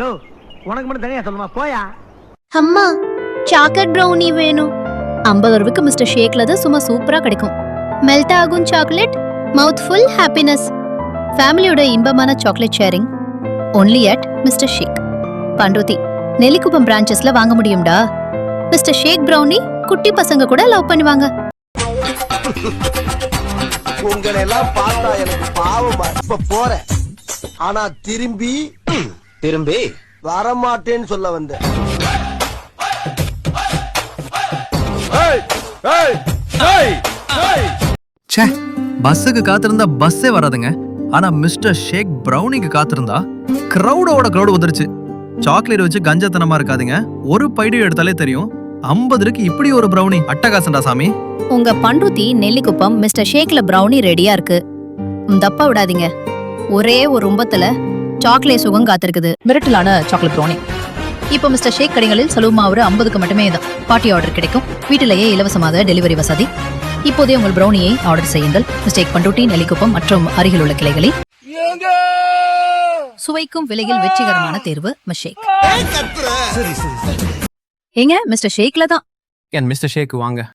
யோ உனக்கு மட்டும் தனியா சொல்லுமா போயா. அம்மா சாக்லேட் ப்ரௌனி வேணும். ஐம்பது ரூபாய்க்கு மிஸ்டர் ஷேக்ல தான் சும்மா சூப்பரா கிடைக்கும். மெல்ட் ஆகும் சாக்லேட் மவுத் ஃபுல் ஹாப்பினஸ் ஃபேமிலியோட இன்பமான chocolate sharing only at mister shake. Panruti Nellikuppam பிரான்ச்சஸ்ல வாங்க முடியும்டா. மிஸ்டர் ஷேக் ப்ரௌனி குட்டி பசங்க கூட லவ் பண்ணுவாங்க. உங்களை எல்லாம் பார்த்தா எனக்கு பாவமா இப்ப போறேன். ஆனா திரும்பி திரும்பி. வரமாட்டேன்னு சொல்ல வந்தேன் ச்சே பஸ்ஸுக்கு காத்திருந்தா பஸ்ஸே வராதுங்க. ஆனா மிஸ்டர் ஷேக் பிரவுனிக்கு காத்திருந்தா கிரௌடோட கிரௌடு வந்துருச்சு. சாக்லேட் வச்சு கஞ்சத்தனமா இருக்காதுங்க. ஒரு பைடி எடுத்தாலே தெரியும். ஐம்பது இருக்கு இப்படி ஒரு பிரவுனி அட்டகாசன்டா சாமி. உங்க பண்ருத்தி நெல்லிக்குப்பம் மிஸ்டர் ஷேக்ல ப்ரௌனி ரெடியா இருக்கு. தப்பா விடாதீங்க. ஒரே ஒரு ரும்பத்துல சாக்லேட் சுகம் காத்திருக்குது. மிரட்டலான சாக்லேட் ப்ரௌனி. இப்போ மிஸ்டர் ஷேக் கடைகளில் சலுமா ஒரு ஐம்பதுக்கு மட்டுமே தான். பார்ட்டி ஆர்டர் கிடைக்கும். வீட்டிலேயே இலவசமாக டெலிவரி வசதி. இப்போதே உங்கள் ப்ரௌனியை ஆர்டர் செய்யுங்கள். மிஸ்டேக் பண்ருட்டி நெல்லிக்குப்பம் மற்றும் அருகிலுள்ள கிளைகளில். சுவைக்கும் விலையில் வெற்றிகரமான தேர்வு மிஸ்டேக் ஏங்க மிஸ்டர் ஷேக்ல தான். என் மிஸ்டர் ஷேக் வாங்க.